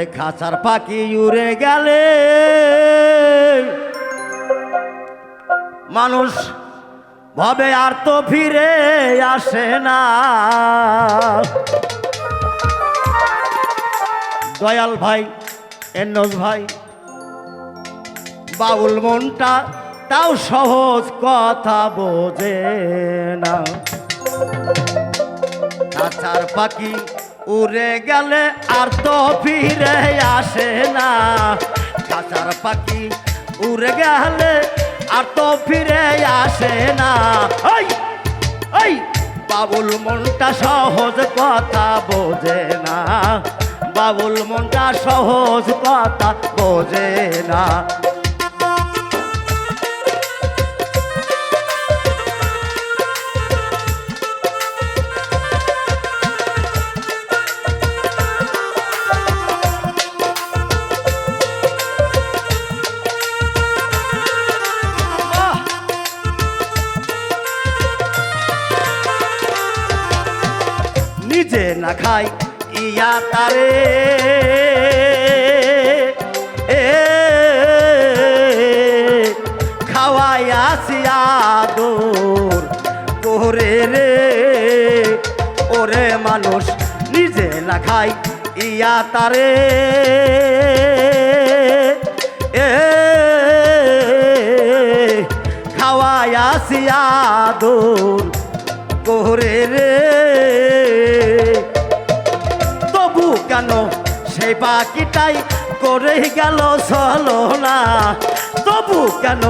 এ খাঁচার পাখি উড়ে গেলে। মানুষ ভবে আর তো ফিরে আসে না। দয়াল ভাই এনজ ভাই, বাউল মনটা তাও সহজ কথা বোঝে না। কাঁচার পাখি উড়ে গেলে আর তো ফিরে আসে না। কাঁচার পাখি উড়ে গেলে আর তো ফিরে আসে না। ওই ওই বাবুল মনটা সহজ কথা বোঝে না। বাবুল মনটা সহজ কথা বোঝে না। না খাই, ইয়া তারে। এ, খাওয়াই আসিয়া দূর করে রে। ওরে মানুষ, নিজে না খাই, ইয়া তারে। এ আসিয়া দূর করে রে। কেন সেই পাখিটাই করে গেল চলো না। তবু কেন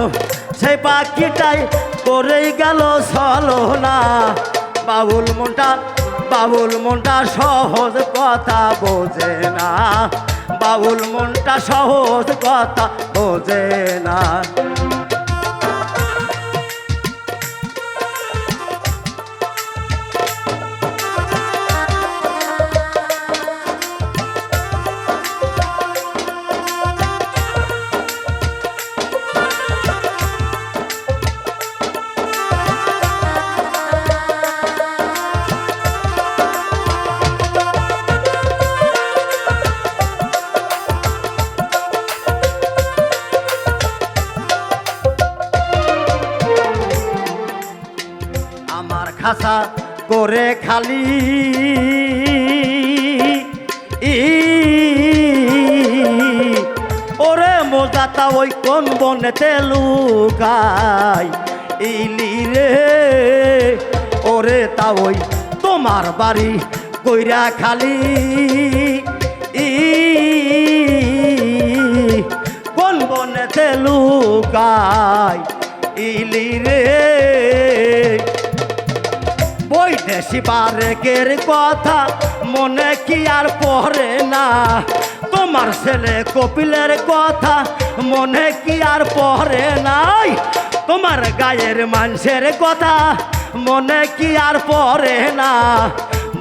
সেই পাখিটাই করে গেল চলো না। বাবুল মনটা বাবুল মনটা সহজ কথা বোঝে না। বাবুল মনটা সহজ কথা বোঝে না। আমার খাসা করে খালি। ই, ওরে মোজাতা ওই কোন বনেতে লুকাই। ইলি রে, ওরে তা ওই তোমার বাড়ি কইরা খালি। ই, কোন বনেতে লুকাই। ইলি রে বারেকের কথা মনে কি আর পড়ে না? তোমার ছেলে কপিলের কথা মনে কি আর পড়ে নাই? তোমার গায়ের মানুষের কথা মনে কি আর পড়ে না?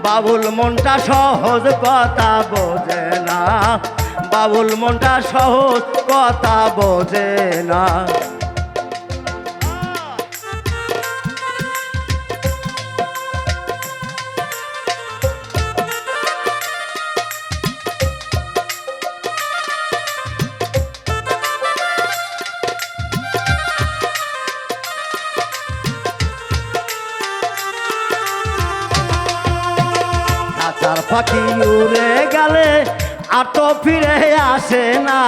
বাবুল মনটা সহজ কথা বোঝে না। বাবুল মনটা সহজ কথা বোঝে না। খাঁচার পাখি উড়ে গেলে তো ফিরে আসে না।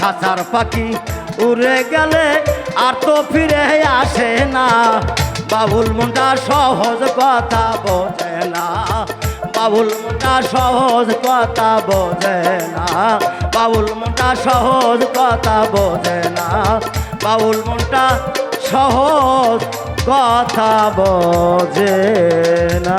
খাঁচার পাখি উড়ে গেলে তো ফিরে আসে না। বাবুল মুন্ডা সহজ কথা বোঝে না। বাবুল মুন্ডা সহজ কথা বোঝে না। বাবুল মুন্ডা সহজ কথা বোঝে না। বাবুল মুন্ডা সহজ কথা বোঝে না।